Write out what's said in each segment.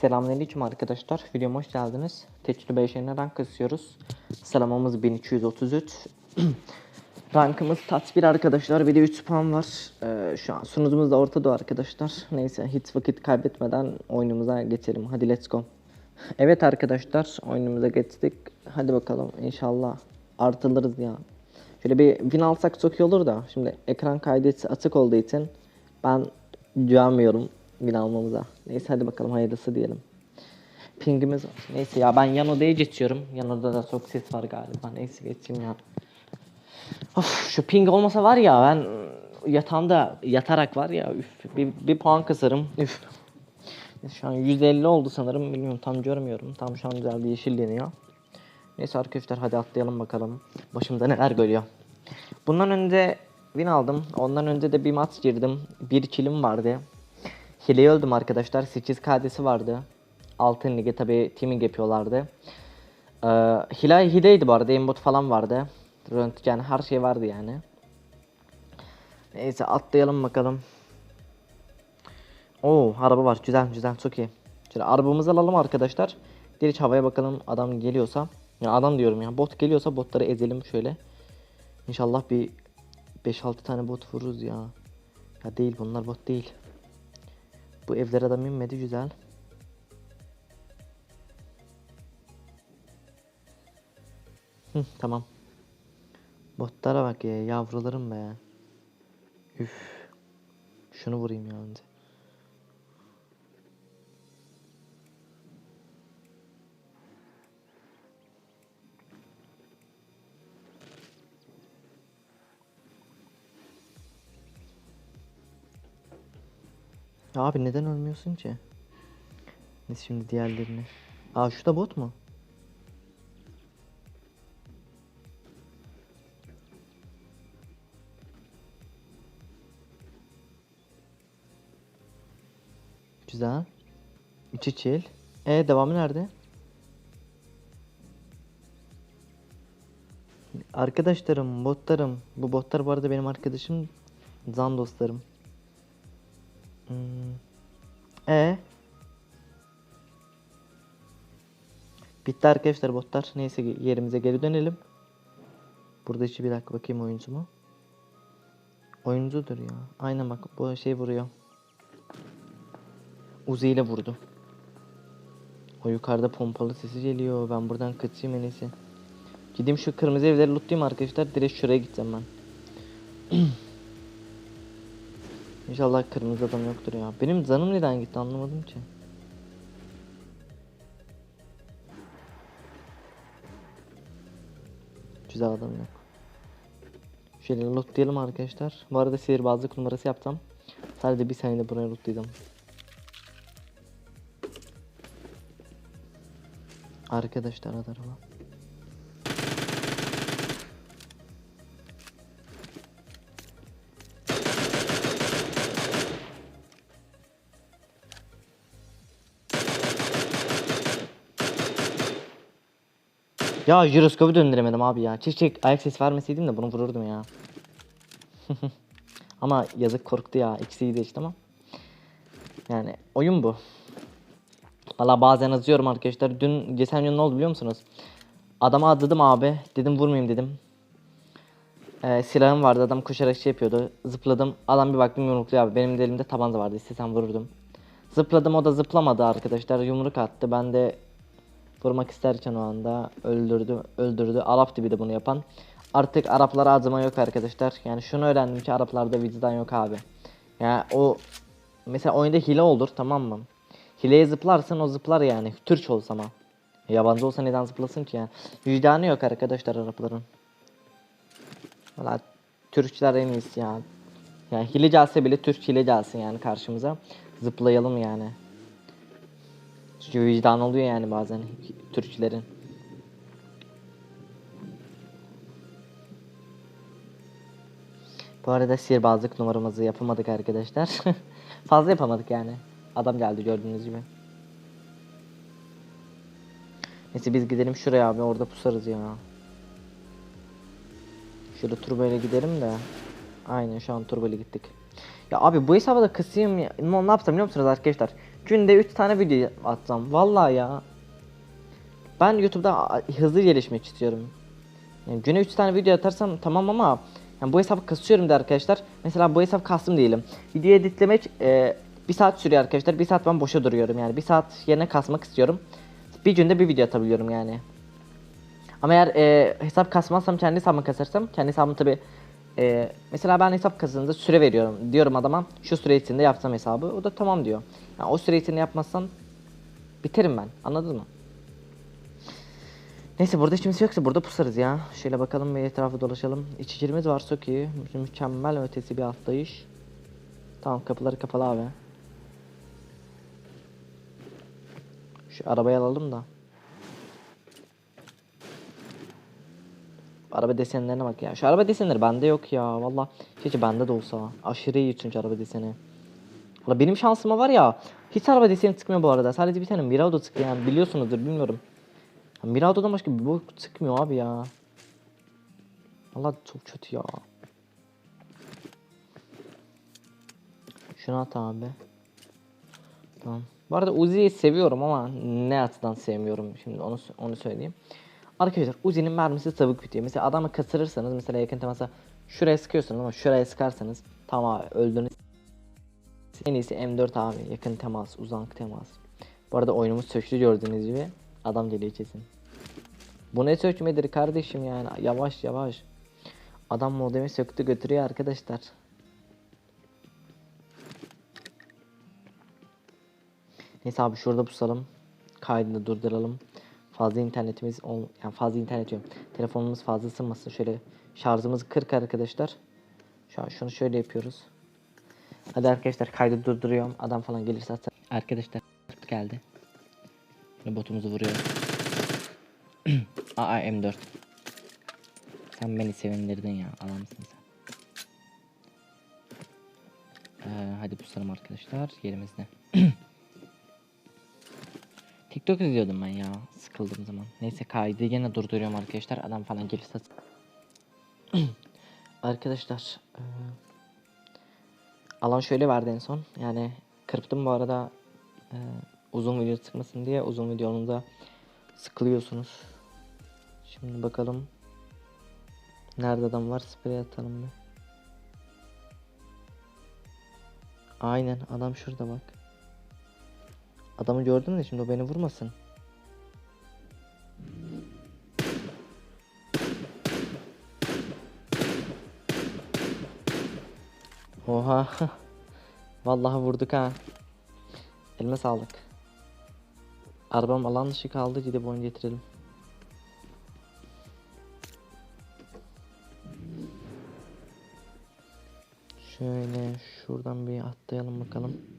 Selamünaleyküm arkadaşlar. Videoma hoş geldiniz. Tecrübe işlerine rank kasıyoruz. Sıralamamız 1233. Rankımız tat 1 arkadaşlar. Bir de 3 puan var. Ee, şu an sunucumuz da ortada arkadaşlar. Neyse hiç vakit kaybetmeden oyunumuza geçelim. Hadi let's go. Evet arkadaşlar oyunumuza geçtik. Hadi bakalım inşallah artılırız ya. Şöyle bir win alsak çok iyi olur da. Şimdi ekran kaydı açık olduğu için ben güvenmiyorum win almamıza. Neyse hadi bakalım hayırlısı diyelim. Pingimiz var. Neyse ya ben yan odaya geçiyorum. Yan odada da çok ses var galiba. Neyse geçeyim ya. Of şu ping olmasa var ya ben yatağımda yatarak var ya üf bir, bir puan kısarım. Üf. Şu an 150 oldu sanırım. Bilmiyorum tam görmüyorum. Tam şu an güzel bir yeşilleniyor. Neyse arkadaşlar hadi atlayalım bakalım. Başımda neler görüyor. Bundan önce win aldım. Ondan önce de bir maç girdim. Bir kilim vardı. Hileyi öldüm arkadaşlar. 8 KD'si vardı. Altın lige tabi teaming yapıyorlardı. Ee, hile hileydi bu arada. Aimbot falan vardı. Röntgen her şey vardı yani. Neyse atlayalım bakalım. Oo araba var. Güzel güzel çok iyi. Şöyle arabamızı alalım arkadaşlar. Direkt havaya bakalım adam geliyorsa. Ya adam diyorum ya bot geliyorsa botları ezelim şöyle. İnşallah bir 5-6 tane bot vururuz ya. Ya değil bunlar bot değil. Bu evlere adam inmedi güzel. Hı, tamam. Botlara bak ya yavrularım be. Üf. Şunu vurayım ya Ya abi neden ölmüyorsun ki? Biz şimdi diğerlerini. Aa şu da bot mu? Güzel. İçi chill. E devamı nerede? Arkadaşlarım, botlarım. Bu botlar bu arada benim arkadaşım. Zan dostlarım. E Bitti arkadaşlar botlar. Neyse yerimize geri dönelim. Burada içi bir dakika bakayım oyuncu mu? Oyuncudur ya. Aynen bak bu şey vuruyor. Uzi ile vurdu. O yukarıda pompalı sesi geliyor. Ben buradan kaçayım en iyisi. Gideyim şu kırmızı evleri lootlayayım arkadaşlar. Direkt şuraya gideceğim ben. İnşallah kırmızı adam yoktur ya. Benim zanım neden gitti anlamadım ki. Güzel adam yok. Şöyle lootlayalım arkadaşlar. Bu arada sihirbazlık numarası yapacağım. Sadece bir saniyede buraya lootlayacağım. Arkadaşlar hadi Ya jiroskopu döndüremedim abi ya. Çek çek ayak sesi vermeseydim de bunu vururdum ya. ama yazık korktu ya. İkisi iyi işte ama. Yani oyun bu. Valla bazen yazıyorum arkadaşlar. Dün geçen gün ne oldu biliyor musunuz? Adama adadım abi. Dedim vurmayayım dedim. Ee, silahım vardı adam koşarak şey yapıyordu. Zıpladım. Adam bir baktım yumrukluyor abi. Benim de elimde tabanca vardı. İstesem vururdum. Zıpladım o da zıplamadı arkadaşlar. Yumruk attı. Ben de vurmak isterken o anda öldürdü. Öldürdü. Arap'tı bir de bunu yapan. Artık Araplara acıma yok arkadaşlar. Yani şunu öğrendim ki Araplarda vicdan yok abi. Yani o mesela oyunda hile olur tamam mı? Hileye zıplarsan o zıplar yani. Türk olsa ama. Yabancı olsa neden zıplasın ki yani? Vicdanı yok arkadaşlar Arapların. Valla Türkçüler en iyisi ya. Yani hile gelse bile Türk hile gelsin yani karşımıza. Zıplayalım yani. Çünkü vicdan oluyor yani bazen Türkçülerin. Bu arada sihirbazlık numaramızı yapamadık arkadaşlar. Fazla yapamadık yani. Adam geldi gördüğünüz gibi. Neyse biz gidelim şuraya abi orada pusarız ya. Şöyle turbayla gidelim de. Aynen şu an turbayla gittik. Ya abi bu hesabı da kısayım ya. Ne, yapsam biliyor musunuz arkadaşlar? Günde 3 tane video atsam. Vallahi ya. Ben YouTube'da hızlı gelişmek istiyorum. Yani güne 3 tane video atarsam tamam ama yani bu hesabı kasıyorum da arkadaşlar. Mesela bu hesap kastım değilim. Video editlemek e, bir saat sürüyor arkadaşlar. Bir saat ben boşa duruyorum yani. Bir saat yerine kasmak istiyorum. Bir günde bir video atabiliyorum yani. Ama eğer e, hesap kasmazsam kendi hesabımı kasarsam kendi hesabımı tabi e, mesela ben hesap kazandığında süre veriyorum. Diyorum adama şu süre içinde yapsam hesabı. O da tamam diyor. Yani o süre içinde yapmazsan biterim ben. Anladın mı? Neyse burada hiç kimse yoksa burada pusarız ya. Şöyle bakalım bir etrafı dolaşalım. İçicimiz var çok iyi. Mü- Mükemmel ötesi bir atlayış. Tamam kapıları kapalı abi. Şu arabayı alalım da. Araba desenlerine bak ya. Şu araba desenleri bende yok ya. Valla keşke bende de olsa. Aşırı iyi çünkü araba deseni. Valla benim şansıma var ya. Hiç araba deseni çıkmıyor bu arada. Sadece bir tane Mirado çıkıyor yani biliyorsunuzdur bilmiyorum. Mirado'dan başka bir bu çıkmıyor abi ya. Valla çok kötü ya. Şunu at abi. Tamam. Bu arada Uzi'yi seviyorum ama ne açıdan sevmiyorum şimdi onu onu söyleyeyim. Arkadaşlar Uzi'nin mermisi tavuk bitiyor. Mesela adamı kasırırsanız mesela yakın temasa şuraya sıkıyorsunuz ama şuraya sıkarsanız tamam öldünüz. En iyisi M4 abi yakın temas uzak temas. Bu arada oyunumuz söktü gördüğünüz gibi adam geliyor kesin. Bu ne sökmedir kardeşim yani yavaş yavaş. Adam modemi söktü götürüyor arkadaşlar. Neyse abi şurada pusalım. Kaydını durduralım. Fazla internetimiz ol yani fazla internet diyorum. Telefonumuz fazla ısınmasın. Şöyle şarjımız 40 arkadaşlar. Şu an şunu şöyle yapıyoruz. Hadi arkadaşlar kaydı durduruyorum. Adam falan gelirse atsa- Arkadaşlar geldi. Böyle botumuzu vuruyor. Aa M4. Sen beni sevindirdin ya. Alamsın sen. Ee, hadi pusalım arkadaşlar yerimizde. TikTok izliyordum ben ya sıkıldığım zaman. Neyse kaydı gene durduruyorum arkadaşlar. Adam falan gelirse Arkadaşlar eee, alan şöyle verdi en son. Yani kırptım bu arada eee, uzun video çıkmasın diye uzun videonunda sıkılıyorsunuz. Şimdi bakalım. Nerede adam var? Sprey atalım bir. Aynen adam şurada bak. Adamı gördüm de şimdi o beni vurmasın. Oha. Vallahi vurduk ha. Elime sağlık. Arabam alan dışı kaldı gidip oyun getirelim. Şöyle şuradan bir atlayalım bakalım.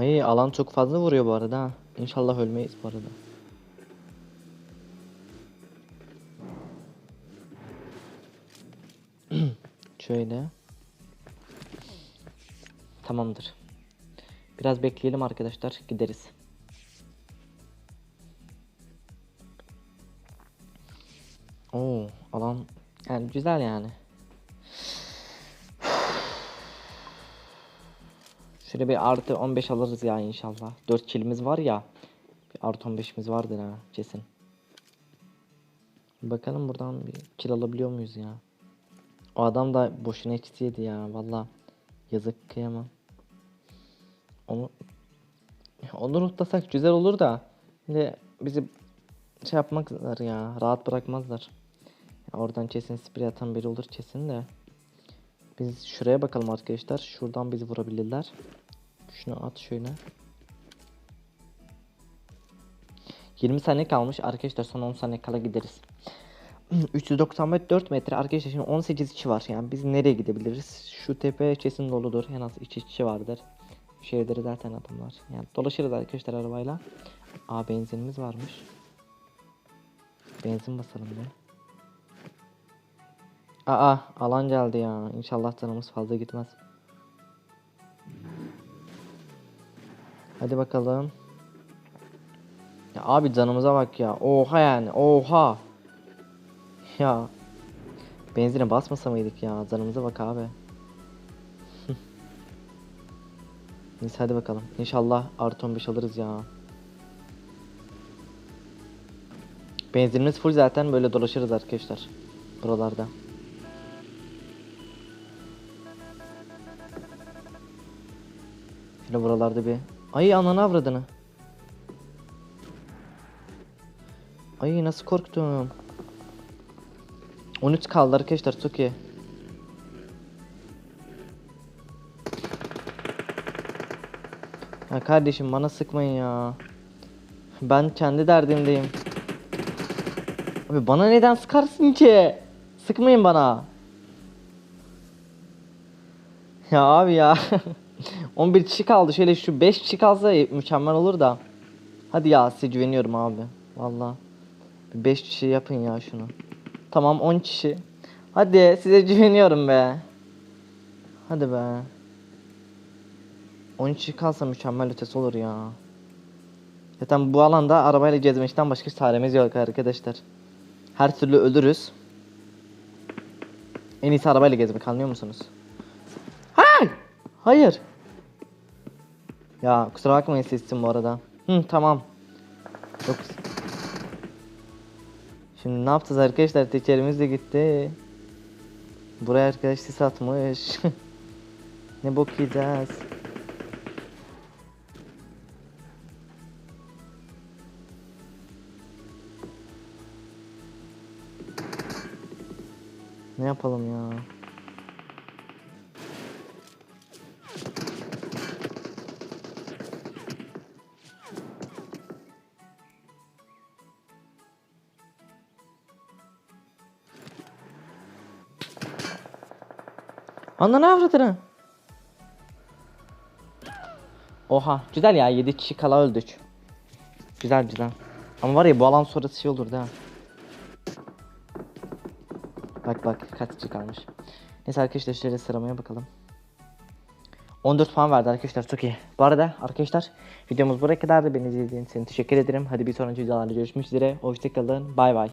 Ay alan çok fazla vuruyor bu arada. İnşallah ölmeyiz bu arada. Şöyle. Tamamdır. Biraz bekleyelim arkadaşlar. Gideriz. Oo, alan yani güzel yani. Şöyle bir artı 15 alırız ya inşallah. 4 kilimiz var ya. Bir artı 15'imiz vardır ha kesin. Bakalım buradan bir kill alabiliyor muyuz ya? O adam da boşuna eksi yedi ya valla. Yazık kıyamam. Onu onu rutlasak güzel olur da. Şimdi bizi şey yapmazlar ya. Rahat bırakmazlar. Oradan kesin sprey atan biri olur kesin de. Biz şuraya bakalım arkadaşlar. Şuradan bizi vurabilirler. Şunu at şöyle. 20 saniye kalmış arkadaşlar son 10 saniye kala gideriz. 394 metre arkadaşlar şimdi 18 kişi var yani biz nereye gidebiliriz? Şu tepe kesin doludur en az 2 kişi vardır. Şeyleri zaten adamlar. Yani dolaşırız arkadaşlar arabayla. Aa benzinimiz varmış. Benzin basalım bir. Aa alan geldi ya. İnşallah canımız fazla gitmez. Hadi bakalım. Ya abi canımıza bak ya. Oha yani. Oha. Ya. Benzine basmasa mıydık ya? Canımıza bak abi. Neyse hadi bakalım. İnşallah artı 15 alırız ya. Benzinimiz full zaten böyle dolaşırız arkadaşlar. Buralarda. Şöyle buralarda bir. Ay ananı avradını. Ay nasıl korktum. 13 kaldı arkadaşlar çok iyi. Ya kardeşim bana sıkmayın ya. Ben kendi derdimdeyim. Abi bana neden sıkarsın ki? Sıkmayın bana. Ya abi ya. 11 kişi kaldı. Şöyle şu 5 kişi kalsa mükemmel olur da. Hadi ya size güveniyorum abi. Valla. 5 kişi yapın ya şunu. Tamam 10 kişi. Hadi size güveniyorum be. Hadi be. 10 kişi kalsa mükemmel ötesi olur ya. Zaten bu alanda arabayla gezmekten başka çaremiz yok arkadaşlar. Her türlü ölürüz. En iyisi arabayla gezmek anlıyor musunuz? Hayır. Hayır. Ya kusura bakmayın sesim bu arada. Hı tamam. Çok Şimdi ne yapacağız arkadaşlar? Tekerimiz de gitti. Buraya arkadaş sis atmış. ne bok yiyeceğiz? Ne yapalım ya? Ananı avradını. Oha güzel ya 7 kişi kala öldük. Güzel güzel. Ama var ya bu alan sonrası şey olur da. Bak bak kaç kişi kalmış. Neyse arkadaşlar şöyle sıramaya bakalım. 14 puan verdi arkadaşlar çok iyi. Bu arada arkadaşlar videomuz buraya kadardı. Beni izlediğiniz için teşekkür ederim. Hadi bir sonraki videolarda görüşmek üzere. Hoşçakalın. Bay bay.